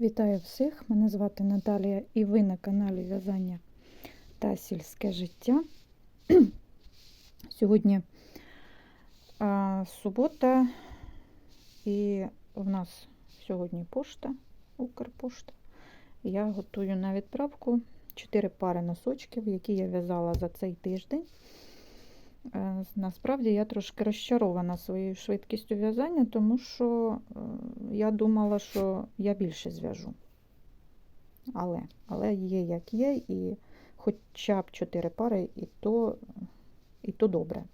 Вітаю всіх! Мене звати Наталія і ви на каналі В'язання та сільське життя. Сьогодні а, субота, і в нас сьогодні пошта, Укрпошта. Я готую на відправку 4 пари носочків, які я в'язала за цей тиждень. Е, Насправді я трошки розчарована своєю швидкістю в'язання, тому що е, я думала, що я більше зв'яжу. Але але є як є, і хоча б 4 пари, і то і то добре.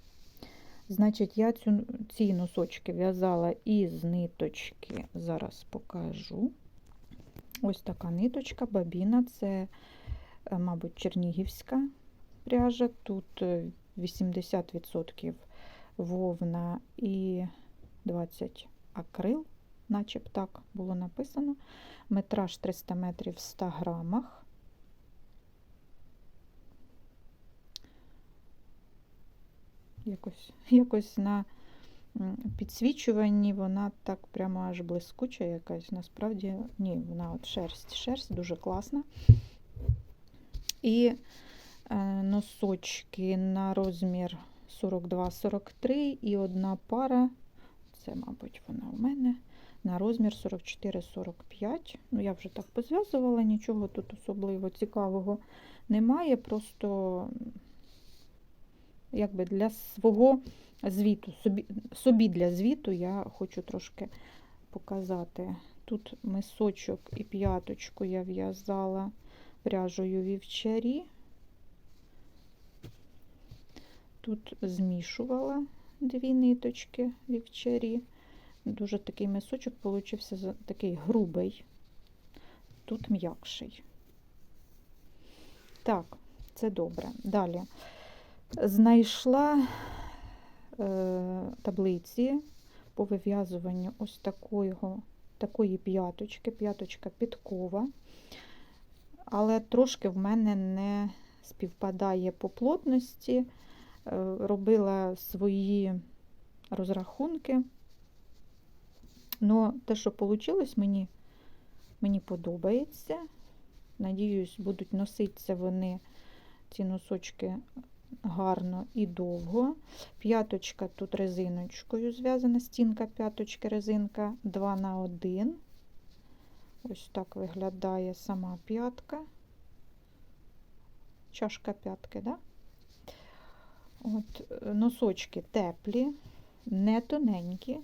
Значить, я цю, ці носочки в'язала із ниточки, зараз покажу. Ось така ниточка, бабіна, це, е, мабуть, чернігівська пряжа. Тут 80% вовна і 20 акрил, наче б так було написано. Метраж 300 метрів в 100 грамах. Якось, якось на підсвічуванні вона так прямо аж блискуча якась. Насправді, ні, вона от шерсть, шерсть дуже класна. І носочки на розмір 42-43 і одна пара, це, мабуть, вона у мене, на розмір 44-45. Ну, я вже так позв'язувала, нічого тут особливо цікавого немає. Просто якби для свого звіту, собі, собі для звіту я хочу трошки показати. Тут мисочок і п'яточку я в'язала пряжею вівчарі. Тут змішувала дві ниточки вівчарі. Дуже такий мисочок получився такий грубий, тут м'якший. Так, це добре. Далі знайшла е, таблиці по вив'язуванню ось такого, такої п'яточки, п'яточка підкова, але трошки в мене не співпадає по плотності. Е, робила свої розрахунки. Ну, те, що вийшло, мені, мені подобається. Надіюсь, будуть носитися вони, ці носочки, гарно і довго. П'яточка тут резиночкою зв'язана, стінка п'яточки, резинка 2 на 1. Ось так виглядає сама п'ятка. Чашка п'ятки, да? От, е, Носочки теплі, не тоненькі,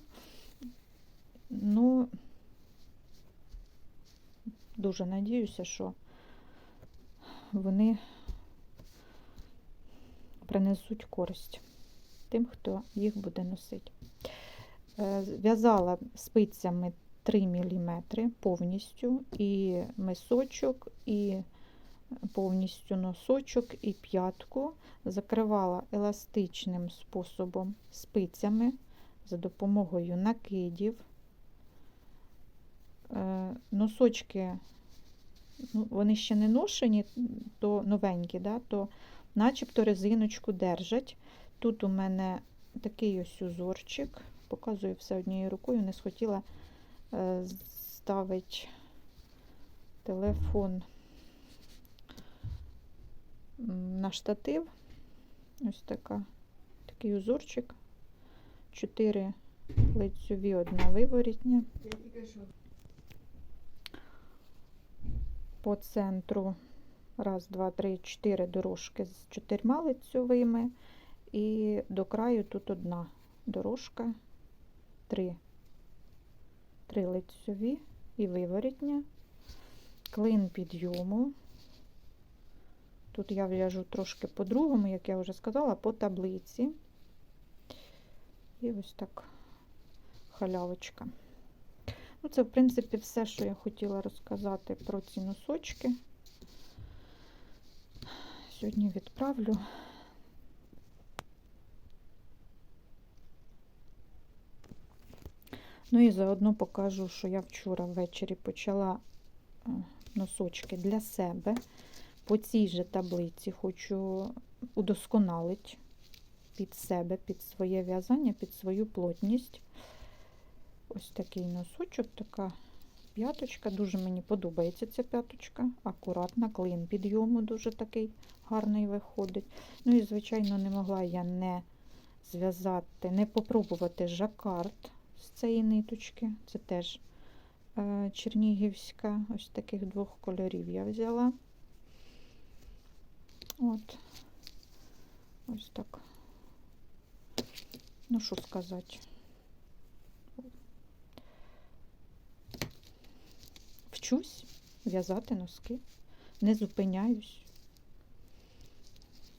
ну, дуже надіюся, що вони принесуть користь тим, хто їх буде носити. Е, в'язала спицями 3 мм повністю і мисочок, і повністю носочок і п'ятку, закривала еластичним способом спицями за допомогою накидів. Е, носочки, ну, вони ще не ношені, то новенькі, да, то начебто резиночку держать. Тут у мене такий ось узорчик, показую все однією рукою, не схотіла е, ставити телефон на штатив. Ось така, такий узорчик. Чотири лицьові, одна виворітня. По центру раз, два, три, чотири дорожки з чотирма лицьовими. І до краю тут одна дорожка, три, три лицьові і виворітня, клин підйому. Тут я в'яжу трошки по-другому, як я вже сказала, по таблиці. І ось так халявочка. Ну, Це, в принципі, все, що я хотіла розказати про ці носочки. Сьогодні відправлю. Ну і заодно покажу, що я вчора ввечері почала е, носочки для себе. По цій же таблиці хочу удосконалити під себе, під своє в'язання, під свою плотність. Ось такий носочок, така п'яточка. Дуже мені подобається ця п'яточка. Акуратна, клин підйому дуже такий гарний виходить. Ну і, звичайно, не могла я не зв'язати, не попробувати жакард з цієї ниточки. Це теж е, чернігівська. Ось таких двох кольорів я взяла. От. Ось так. Ну, що сказати. Вчусь в'язати носки. Не зупиняюсь.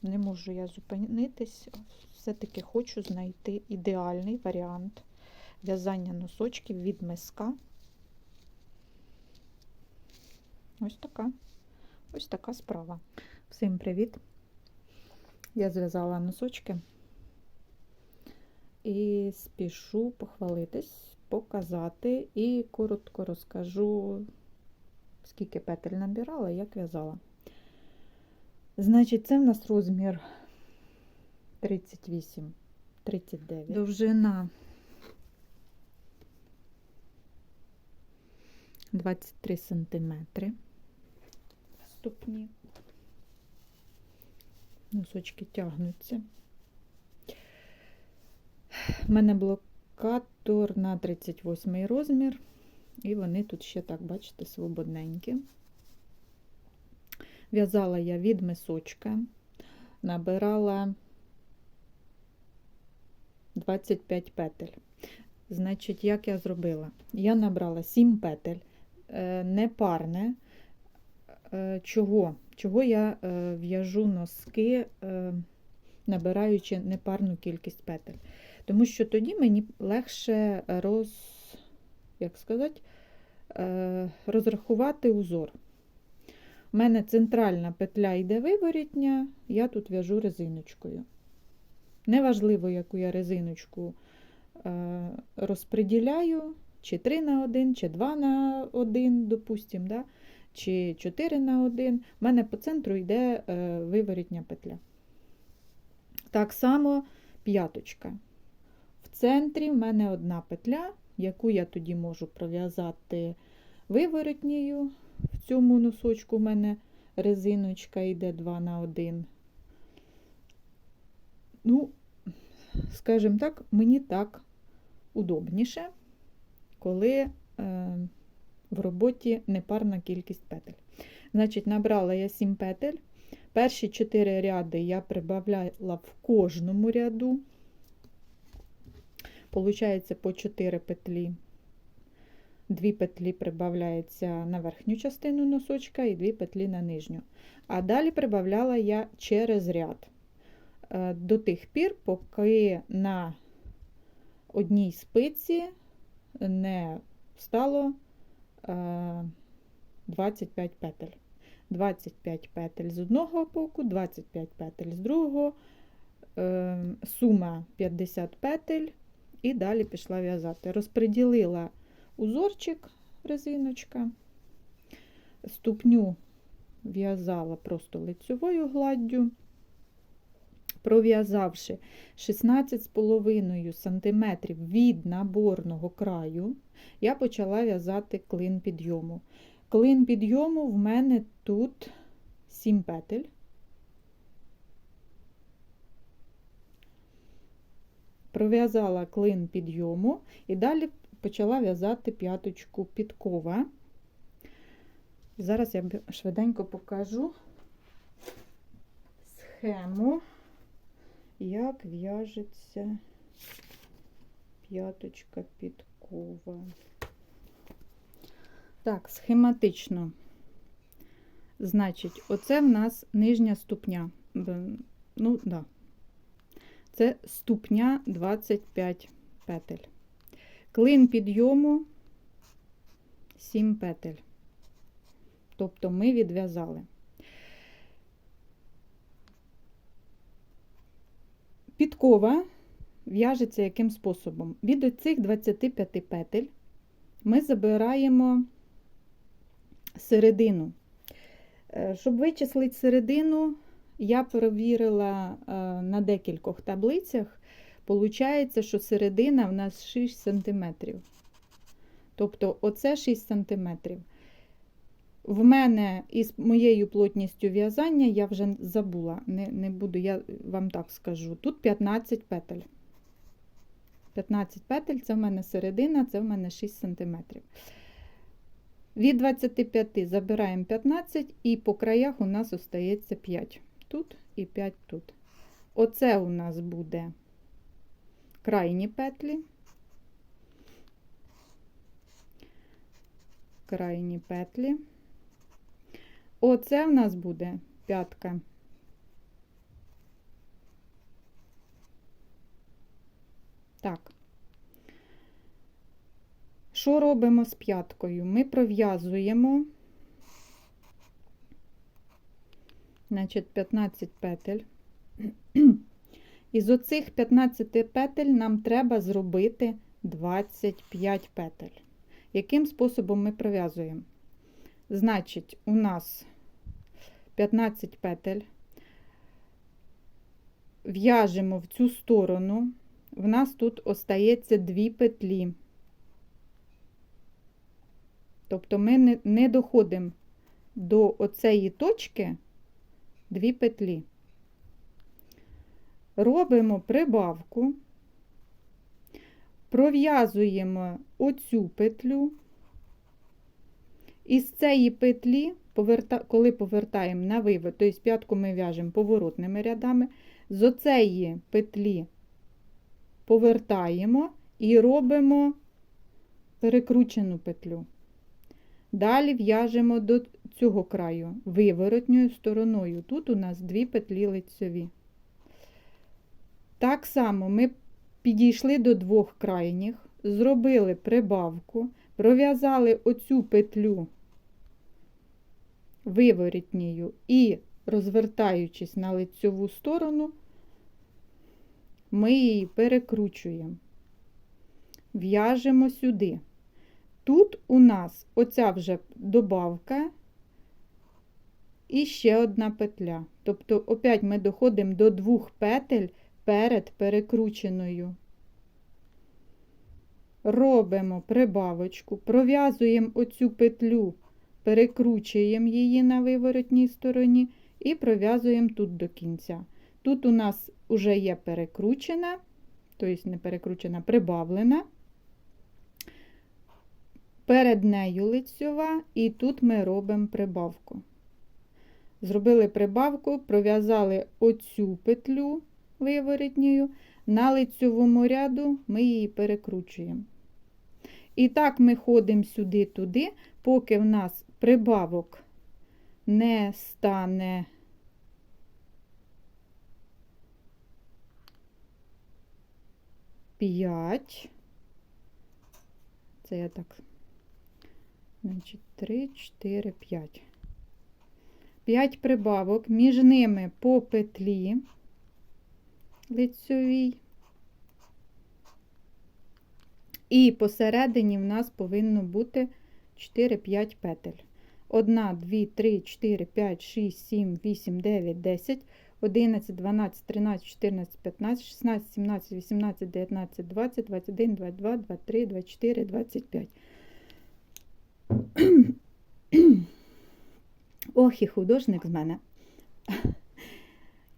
Не можу я зупинитись. Все-таки хочу знайти ідеальний варіант в'язання носочків від миска. Ось така. Ось така справа. Всім привіт! Я зв'язала носочки і спішу похвалитись, показати і коротко розкажу, скільки петель набирала як в'язала. Значить, це в нас розмір 38, 39. Довжина 23 сантиметри ступні. Носочки тягнуться. У мене блокатор на 38 розмір, і вони тут ще так, бачите, свободненькі. В'язала я від мисочка, набирала 25 петель. Значить, як я зробила? Я набрала 7 петель, е, непарне. Е, Чого? Чого я е, в'яжу носки, е, набираючи непарну кількість петель? Тому що тоді мені легше роз, як сказати, розрахувати узор. У мене центральна петля йде виворітня, я тут в'яжу резиночкою. Неважливо, яку я резиночку розподіляю, чи 3 на 1, чи 2 на 1, допустимо, да? Чи 4 на 1. У мене по центру йде е, виворітня петля. Так само п'яточка. В центрі в мене одна петля, яку я тоді можу пров'язати виворотньою. В цьому носочку в мене резиночка йде 2 на 1. Ну, скажімо так, мені так удобніше, коли е, в роботі непарна кількість петель. Значить, набрала я 7 петель. Перші 4 ряди я прибавляла в кожному ряду. Получається по 4 петлі. Дві петлі прибавляється на верхню частину носочка і дві петлі на нижню. А далі прибавляла я через ряд. Е, До тих пір, поки на одній спиці не стало 25 петель. 25 петель з одного боку, 25 петель з другого, е, сума 50 петель, і далі пішла в'язати. Розподілила узорчик, резиночка, ступню в'язала просто лицьовою гладдю, пров'язавши 16,5 см від наборного краю, я почала в'язати клин підйому. Клин підйому в мене тут 7 петель. Пров'язала клин підйому і далі почала в'язати п'яточку підкова. Зараз я швиденько покажу схему, як в'яжеться п'яточка підкова. Так, схематично. Значить, оце в нас нижня ступня. Ну, да. Це ступня 25 петель. Клин підйому 7 петель. Тобто ми відв'язали. Підкова в'яжеться яким способом? Від цих 25 петель ми забираємо середину. Е, Щоб вичислити середину, я перевірила е, на декількох таблицях. Получається, що середина в нас 6 см. Тобто оце 6 см. В мене із моєю плотністю в'язання я вже забула, не, не буду, я вам так скажу. Тут 15 петель. 15 петель це в мене середина, це в мене 6 см. Від 25 забираємо 15 і по краях у нас остається 5 тут і 5 тут. Оце у нас буде крайні петлі. Крайні петлі. Оце в нас буде п'ятка. Так. Що робимо з п'яткою? Ми пров'язуємо, значить, 15 петель. Із оцих 15 петель нам треба зробити 25 петель. Яким способом ми пров'язуємо? Значить, у нас 15 петель. В'яжемо в цю сторону. В нас тут остається дві петлі. Тобто ми не, не доходимо до оцеї точки дві петлі. Робимо прибавку, пров'язуємо оцю петлю. Із цієї петлі, коли повертаємо на вивод, тобто п'ятку ми в'яжемо поворотними рядами, з оцеї петлі повертаємо і робимо перекручену петлю. Далі в'яжемо до цього краю виворотньою стороною. Тут у нас дві петлі лицьові. Так само ми підійшли до двох крайніх, зробили прибавку, пров'язали оцю петлю виворотньою і, розвертаючись на лицьову сторону, ми її перекручуємо, в'яжемо сюди. Тут у нас оця вже добавка і ще одна петля. Тобто, опять ми доходимо до двох петель перед перекрученою. Робимо прибавочку, пров'язуємо оцю петлю, перекручуємо її на виворотній стороні і пров'язуємо тут до кінця. Тут у нас вже є перекручена, тобто не перекручена, прибавлена. Перед нею лицьова, і тут ми робимо прибавку. Зробили прибавку, пров'язали оцю петлю виворотньою, на лицьовому ряду ми її перекручуємо. І так ми ходимо сюди-туди, поки в нас прибавок не стане п'ять. Це я так, значить, 3, 4, 5. 5 прибавок, між ними по петлі лицьовій. І посередині в нас повинно бути 4-5 петель. 1, 2, 3, 4, 5, 6, 7, 8, 9, 10, 11, 12, 13, 14, 15, 16, 17, 18, 19, 20, 21, 22, 23, 24, 25. Ох, і художник з мене.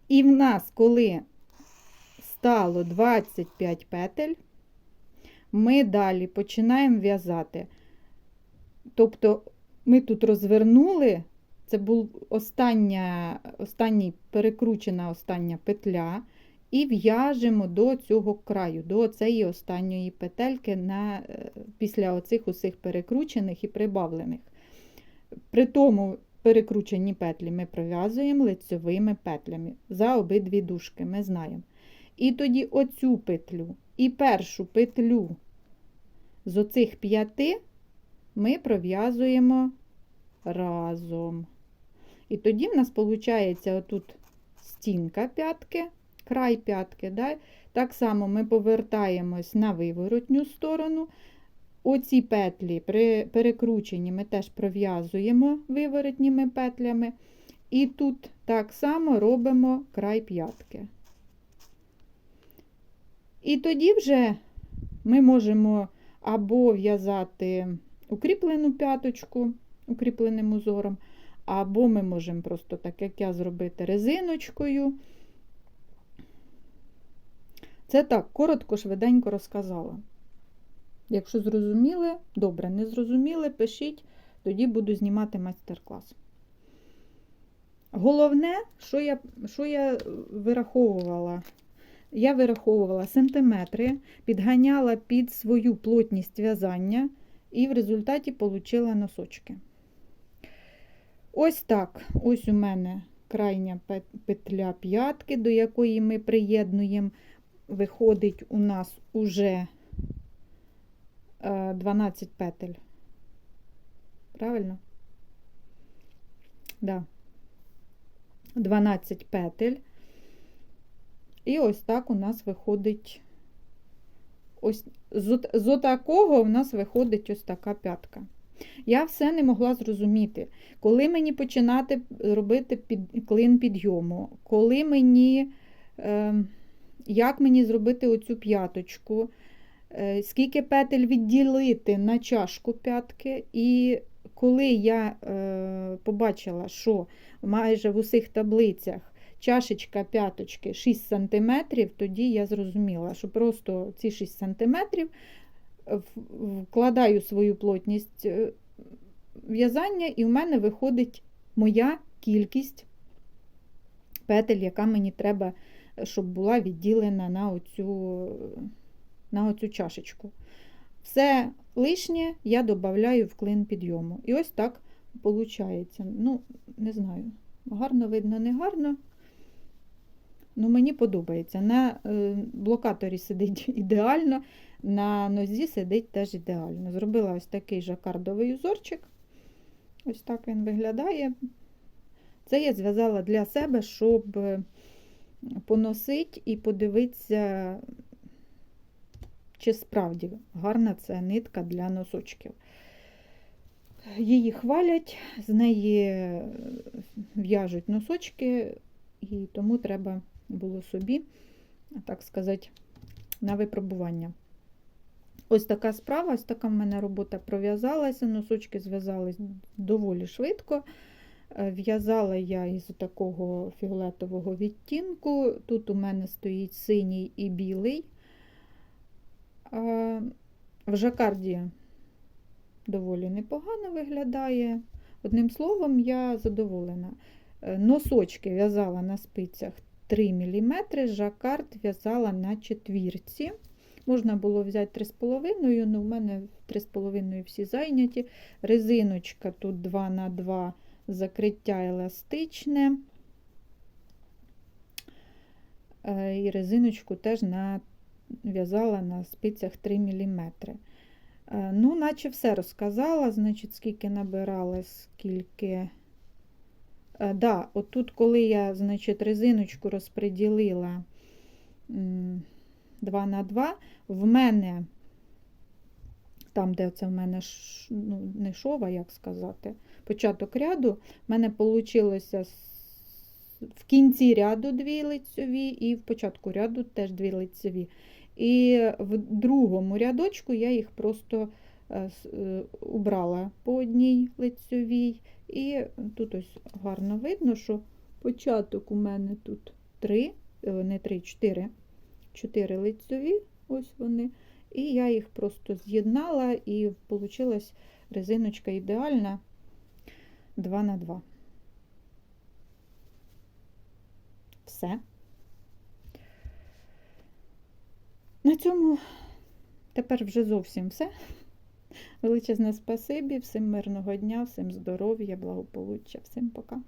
І в нас, коли стало 25 петель, ми далі починаємо в'язати. Тобто, ми тут розвернули, це був остання, останній перекручена остання петля, і в'яжемо до цього краю, до цієї останньої петельки на, е, після оцих усіх перекручених і прибавлених. При тому перекручені петлі ми пров'язуємо лицьовими петлями за обидві дужки, ми знаємо. І тоді оцю петлю і першу петлю з оцих п'яти ми пров'язуємо разом. І тоді в нас виходить отут стінка п'ятки, край п'ятки. Да? Так само ми повертаємось на виворотню сторону. Оці петлі при перекрученні ми теж пров'язуємо виворотніми петлями. І тут так само робимо край п'ятки. І тоді вже ми можемо або в'язати укріплену п'яточку укріпленим узором, або ми можемо просто, так як я, зробити резиночкою. Це так, коротко, швиденько розказала. Якщо зрозуміли, добре, не зрозуміли, пишіть, тоді буду знімати майстер-клас. Головне, що я, що я вираховувала, я вираховувала сантиметри, підганяла під свою плотність в'язання і в результаті отримала носочки. Ось так. Ось у мене крайня петля п'ятки, до якої ми приєднуємо. Виходить, у нас уже 12 петель. Правильно? Да. 12 петель. І ось так у нас виходить ось з, отакого у нас виходить ось така п'ятка. Я все не могла зрозуміти, коли мені починати робити під, клин підйому, коли мені, е, як мені зробити оцю п'яточку, е, скільки петель відділити на чашку п'ятки. І коли я е, побачила, що майже в усіх таблицях чашечка п'яточки 6 см, тоді я зрозуміла, що просто ці 6 см вкладаю свою плотність е, в'язання, і в мене виходить моя кількість петель, яка мені треба, щоб була відділена на оцю, на оцю чашечку. Все лишнє я додаю в клин підйому. І ось так виходить. Ну, не знаю, гарно видно, не гарно. Ну, Мені подобається. На е, блокаторі сидить ідеально, на нозі сидить теж ідеально. Зробила ось такий жакардовий узорчик. Ось так він виглядає. Це я зв'язала для себе, щоб поносити і подивитися, чи справді гарна це нитка для носочків. Її хвалять, з неї в'яжуть носочки, і тому треба було собі, так сказати, на випробування. Ось така справа, ось така в мене робота пров'язалася, носочки зв'язались доволі швидко. Е, в'язала я із такого фіолетового відтінку. Тут у мене стоїть синій і білий. В жакарді доволі непогано виглядає. Одним словом, я задоволена. Е, носочки в'язала на спицях 3 мм, жакард в'язала на четвірці. Можна було взяти 3,5, але в мене 3,5 всі зайняті. Резиночка тут 2 на 2 закриття еластичне. Е, і резиночку теж в'язала на спицях 3 мм. Е, ну, наче все розказала, значить, скільки набирала, скільки. Е, да, Отут, коли я значить, резиночку розподілила 2 на 2, в мене, там, де це в мене ну, не шова, як сказати, початок ряду, в мене вийшло в кінці ряду дві лицьові, і в початку ряду теж дві лицьові. І в другому рядочку я їх просто е, е, убрала по одній лицьовій. І тут ось гарно видно, що початок у мене тут 3, е, не 3, 4 4 лицьові, ось вони. І я їх просто з'єднала, і вийшла резиночка ідеальна 2 на 2. Все. На цьому тепер вже зовсім все. Величезне спасибі, всім мирного дня, всім здоров'я, благополуччя, всім пока.